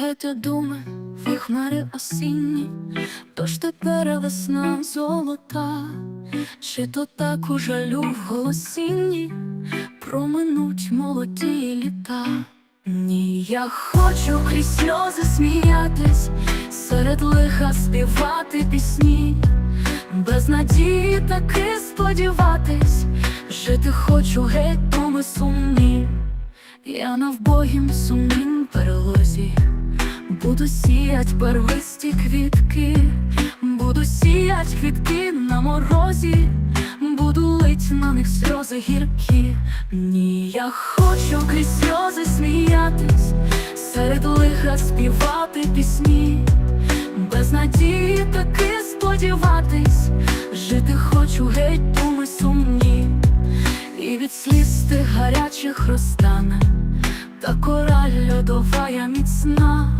геть думи в хмари осінні, тож тепер весна золота, чи то так у жалю в голосінні? Проминуть молоді літа. Ні, я хочу крізь сльози сміятись, серед лиха співати пісні, без надії таки сподіватись, жити хочу геть думи сумні. Я на вбогім сумнім перелозі, буду сіять первисті квітки, буду сіять квітки на морозі, буду лить на них сльози гіркі. Ні, я хочу крізь сльози сміятись, серед лиха співати пісні, без надії таки сподіватись, жити хочу геть думи сумні. І від сліз тих гарячих розтане, та кора льодова я міцна.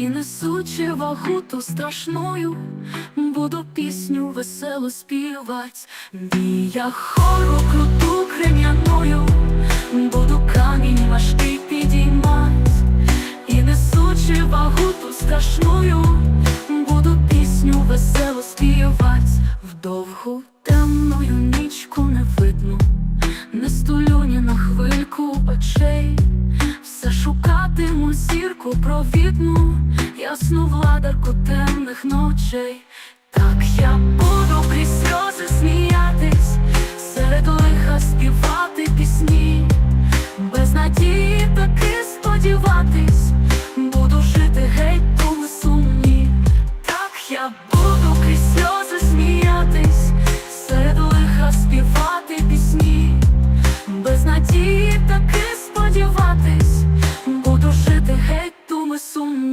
і несучи вагу ту страшною, буду пісню весело співать. Ні, я хору круту крем'яною, буду камінь важкий підіймать, і несучи вагу ту страшною, буду пісню весело співать. Вдовгу ясну владарку темних ночей, так я буду крізь сльози сміятись, серед лиха співати пісні, без надії таки сподіватись, буду жити геть у сумні, так я буду крізь сльози сміятись, серед лиха співати пісні, без надії таки сподіватись, буду жити геть. Сумні